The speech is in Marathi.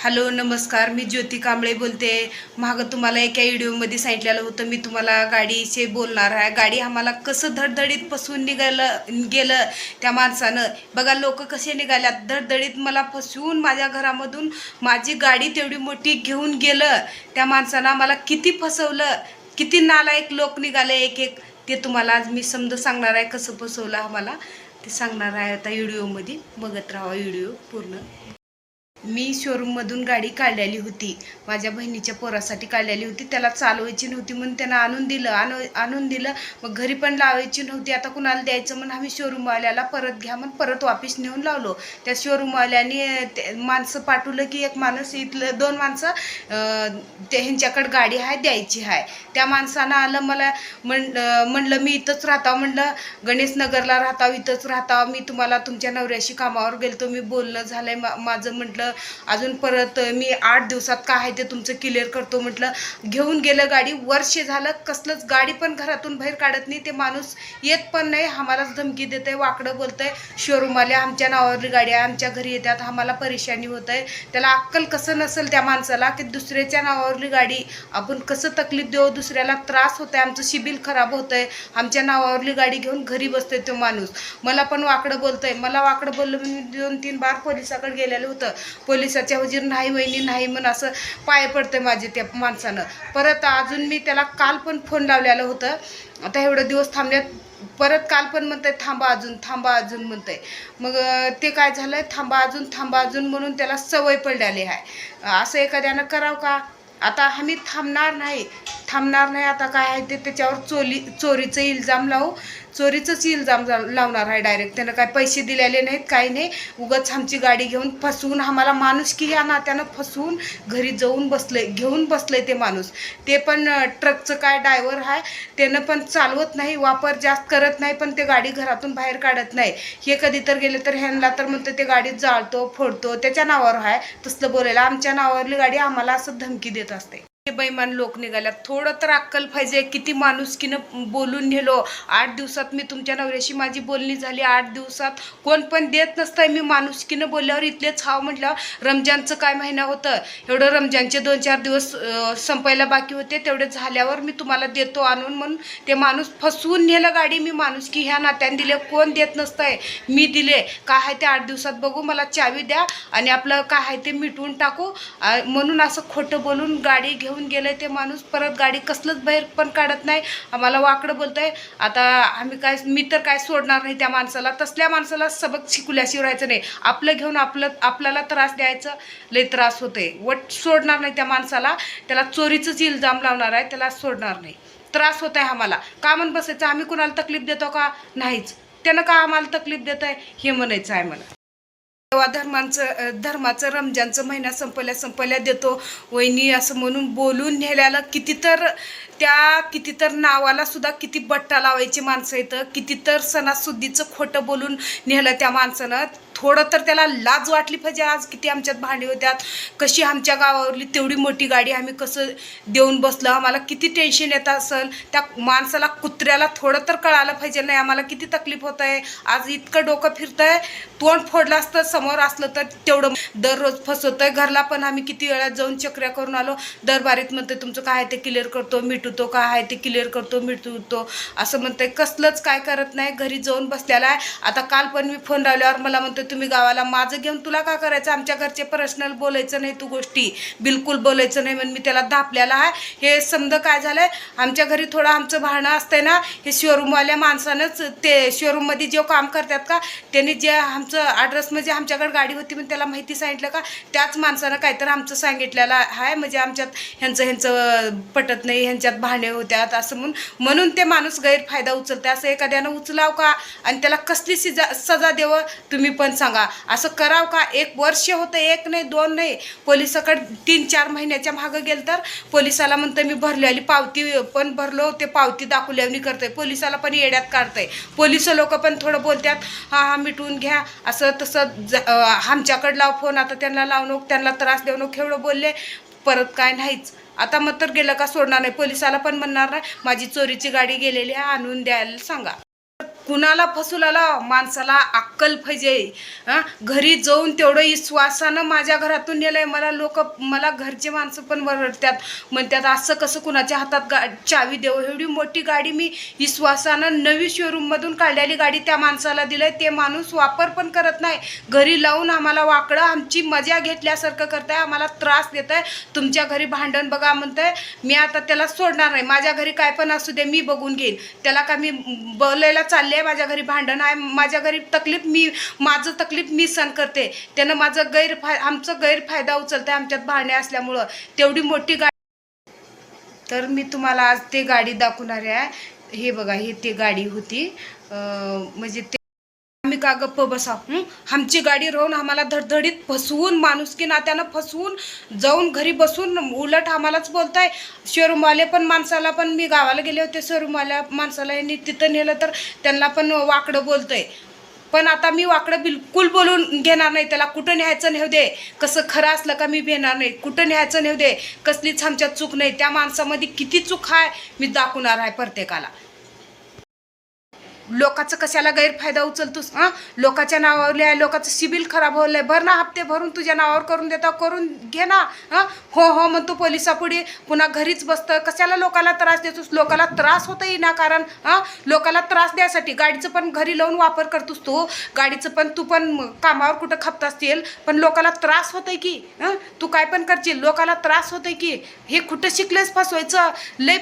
हॅलो नमस्कार मी ज्योती कांबळे बोलते. मागं तुम्हाला एका व्हिडिओमध्ये सांगितलेलं होतं मी तुम्हाला गाडीचे बोलणार आहे. गाडी आम्हाला कसं धडधडीत फसवून निघालं गेलं त्या माणसानं. बघा लोक कसे निघाल्यात. धडधडीत मला फसवून माझ्या घरामधून माझी गाडी तेवढी मोठी घेऊन गेलं. त्या माणसानं आम्हाला किती फसवलं किती नालायक लोक निघाले एक एक ते तुम्हाला आज मी समजा सांगणार आहे कसं फसवलं आम्हाला. ते सांगणार आहे आता व्हिडिओमध्ये. बघत राहा व्हिडिओ पूर्ण. मी शोरूममधून गाडी काढलेली होती. माझ्या बहिणीच्या पोरासाठी काढलेली होती. त्याला चालवायची नव्हती म्हणून त्यांना आणून दिलं. आणू आणून दिलं. मग घरी पण लावायची नव्हती. आता कुणाला द्यायचं म्हणून आम्ही शोरूमवाल्याला परत घ्या म्हणून परत वापिस नेऊन लावलो. त्या शोरूमवाल्याने ते माणसं पाठवलं की एक माणूस इथलं दोन माणसं ते ह्यांच्याकडे गाडी आहे द्यायची आहे त्या माणसानं आलं मला म्हण म्हणलं मी इथंच राहता म्हणलं. गणेशनगरला राहता इथंच राहता मी तुम्हाला तुमच्या नवऱ्याशी कामावर गेलतो. मी बोलणं आहे मा माझं म्हटलं अजून परत मी आठ दिवसात काय आहे ते तुमचं क्लिअर करतो. म्हटलं घेऊन गेलं गाडी वर्ष झालं कसलंच गाडी पण घरातून बाहेर काढत नाही ते माणूस येत पण नाही आम्हालाच धमकी देत आहे वाकडं बोलतंय शोरूमवाले आमच्या नावावरली गाडी आहे आमच्या घरी येतात आम्हाला परेशानी होत आहे त्याला अक्कल कसं नसेल त्या माणसाला की दुसऱ्याच्या नावावरली गाडी आपण कसं तकलीफ देऊ दुसऱ्याला त्रास होत आहे आमचं शिबिल खराब होत आहे आमच्या नावावरली गाडी घेऊन घरी बसतोय तो माणूस. मला पण वाकडं बोलतोय मला वाकडं बोललं मी दोन तीन बार पोलिसाकडे गेलेलं होतं पोलिसाच्या हजीर नाही वहिनी नाही म्हणून असं पाय पडतं माझे त्या माणसानं. परत अजून मी त्याला काल पण फोन लावलेलं होतं. आता एवढं दिवस थांबल्यात परत काल पण म्हणतंय थांबा अजून थांबा अजून म्हणतंय. मग ते काय झालंय? थांबा अजून थांबा अजून म्हणून त्याला सवय पडलेली आहे. असं एखाद्यानं करावं का? आता आम्ही थांबणार नाही. थांबणार नाही आता काय आहे ते त्याच्यावर चोरी चोरीचं इल्जाम लावू. चोरीचंच इल्जाम जा- लावणार आहे डायरेक्ट त्यानं काय पैसे दिलेले नाहीत काही नाही. उगाच आमची गाडी घेऊन फसवून आम्हाला माणूस की या नात्यानं फसवून घरी जाऊन बसलंय घेऊन बसलंय ते माणूस. ते पण ट्रकचं काय डायव्हर आहे त्यानं पण चालवत नाही वापर जास्त करत नाही पण ते गाडी घरातून बाहेर काढत नाही. हे कधी तर गेले तर ह्यांना तर म्हणतं ते गाडीत जाळतो फोडतो त्याच्या नावावर आहे तसलं बोलायला आमच्या नावावरली गाडी आम्हाला असं धमकी देत असते हे बैमान लोक निघाल्यात. थोडं तर अक्कल पाहिजे किती माणुसकीनं बोलून नेलो. आठ दिवसात मी तुमच्या नवऱ्याशी माझी बोलणी झाली. आठ दिवसात कोण पण देत नसतंय मी माणुसकीनं बोलल्यावर इथलेच हाव म्हटल्यावर रमजानचं काय महिना होतं? एवढं रमजानचे दोन चार दिवस संपायला बाकी होते. तेवढे झाल्यावर मी तुम्हाला देतो आणून म्हणून ते माणूस फसवून नेलं गाडी. मी माणुसकी ह्या नात्याने दिले. कोण देत नसतंय? मी दिले. काय आहे ते आठ दिवसात बघू. मला चावी द्या आणि आपलं काय आहे ते मिटवून टाकू. म्हणून असं खोटं बोलून गाडी घेऊन गेलंय ते माणूस. परत गाडी कसलंच बाहेर पण काढत नाही. आम्हाला वाकडं बोलतंय. आता आम्ही काय मी तर काय सोडणार नाही त्या माणसाला. तसल्या माणसाला सबक शिकवल्याशिवाय राहायचं नाही. आपलं घेऊन आपलं आपल्याला त्रास द्यायचं लय त्रास होतोय. वट सोडणार नाही त्या माणसाला. त्याला चोरीचंच इल्जाम लावणार आहे. त्याला सोडणार नाही. त्रास होत आहे आम्हाला. का म्हण बसायचं? आम्ही कुणाला तकलीफ देतो का? नाहीच. त्यानं का आम्हाला तकलीफ देत आहे हे म्हणायचं आहे मला. तेव्हा धर्मांचं धर्माचं रमजानचं महिना संपल्या संपल्या देतो. वहिनी असं म्हणून बोलून नेल्याला किती तर त्या किती तर नावाला सुद्धा किती बट्टा लावायची माणसं येतं किती तर सणासुद्धीचं खोटं बोलून नेलं त्या माणसानं थोडं तर त्याला लाज वाटली पाहिजे आज किती आमच्यात भांडी होत्यात कशी आमच्या गावावरली तेवढी मोठी गाडी आम्ही कसं देऊन बसलं आम्हाला किती टेन्शन येत असेल त्या माणसाला कुत्र्याला थोडं तर कळालं पाहिजे नाही आम्हाला किती तकलीफ होत आहे आज इतकं डोकं फिरतंय तोंड फोडलं असतं समोर असलं तर तेवढं दररोज फसवतंय. घरला पण आम्ही किती वेळा जाऊन चक्र्या करून आलो दरबारीत म्हणतो तुमचं काय आहे ते क्लिअर करतो मिटवतो काय आहे ते क्लिअर करतो मिटवतो असं म्हणतोय. कसलंच काय करत नाही. घरी जाऊन बसलेला आहे. आता काल पण मी फोन लावल्यावर मला म्हणतोय तुम्ही गावाला माझं घेऊन तुला का करायचं? आमच्या घरचे पर्सनल बोलायचं नाही तू गोष्टी. बिलकुल बोलायचं नाही म्हणून मी त्याला दापलेला आहे. हे समजा काय झालंय? आमच्या घरी थोडं आमचं भांडणं असतंय ना हे शोरूमवाल्या माणसानंच ते शोरूममध्ये जे काम करतात का त्यांनी जे आमचं ॲड्रेस म्हणजे आमच्याकडे गाडी होती म्हणून त्याला माहिती सांगितलं का त्याच माणसानं काहीतरी आमचं सांगितलेलं आहे. म्हणजे आमच्यात ह्यांचं ह्यांचं पटत नाही ह्यांच्यात भांडणे होत्यात असं म्हणून म्हणून ते माणूस गैरफायदा उचलते असं एखाद्यानं उचलाव का? आणि त्याला कसली सिजा सजा देवं तुम्ही पण सांगा. असं कराव का? एक वर्ष होतं एक नाही दोन नाही. पोलिसाकडे तीन चार महिन्याच्या मागं गेलं तर पोलिसाला म्हणतं मी भरलेली पावती पण भरलो ते पावती दाखवल्यावनी करतंय. पोलिसाला पण येड्यात काढतंय. पोलीस लोक पण थोडं बोलतात हां हां मिटवून घ्या. असं तसं ज आमच्याकडं लाव फोन आता त्यांना लावणूक त्यांना त्रास देऊ नको एवढं बोलले. परत काय नाहीच. आता मग तर गेलं का सोडणार नाही. पोलिसाला पण म्हणणार नाही माझी चोरीची गाडी गेलेली आहे आणून द्यायला सांगा. कुणाला फसवला माणसाला अक्कल पाहिजे. हां? घरी जाऊन तेवढं विश्वासानं माझ्या घरातून नेलंय. मला लोक मला घरचे माणसं पण वरडतात. म्हणतात असं कसं कुणाच्या हातात गा चावी देऊ? एवढी मोठी गाडी मी विश्वासानं नवी शोरूममधून काढलेली गाडी त्या माणसाला दिलंय. ते माणूस वापर पण करत नाही. घरी लावून आम्हाला वाकडं आमची मजा घेतल्यासारखं करताय. आम्हाला त्रास देत आहे तुमच्या घरी भांडण बघा म्हणताय. मी आता त्याला सोडणार नाही. माझ्या घरी काय पण असू दे मी बघून घेईन. त्याला का मी बोलायला चालले आहे माझ्या घरी भांडण आहे माझ्या घरी तकलीफ मी माझं तकलीफ मी सहन करते. त्यानं माझं गैरफाय आमचं गैरफायदा उचलतंय आमच्यात भांडणे असल्यामुळं. तेवढी मोठी गाडी तर मी तुम्हाला आज ते गाडी दाखवणार आहे. हे बघा ही ती गाडी होती. म्हणजे ते का गप्प बसा. आमची गाडी राहून आम्हाला धडधडीत फसवून माणुसकी नात्यानं फसवून जाऊन घरी बसून उलट आम्हालाच बोलताय. शोरूमवाले पण माणसाला पण मी गावाला गेले होते शोरूमवाल्या माणसाला यांनी तिथं नेलं तर त्यांना पण वाकडं बोलतंय. पण आता मी वाकडं बिलकुल बोलून घेणार नाही त्याला कुठं न्यायचं नेऊ दे. कसं खरं असलं का मी भेणार नाही कुठं न्यायचं नेऊ दे. कसलीच आमच्यात चूक नाही त्या माणसामध्ये किती चूक आहे मी दाखवणार आहे प्रत्येकाला. लोकाचं कशाला गैरफायदा उचलतोस हां? लोकाच्या नावावर लिहाय लोकाचं सिबिल खराब होलंय भर ना हप्ते भरून तुझ्या नावावर करून देता करून घे ना हां? हो हो म्हणतो पोलिसापुढे. पुन्हा घरीच बसतं. कशाला लोकाला त्रास देतोस? लोकाला त्रास होतही ना कारण हां? लोकाला त्रास द्यायसाठी गाडीचं पण घरी लावून वापर करतोस तू. गाडीचं पण तू पण कामावर कुठं खपत असतील पण लोकाला त्रास होतंय की हां? तू काय पण करशील लोकाला त्रास होतंय की. हे कुठं शिकलेस फसवायचं? लय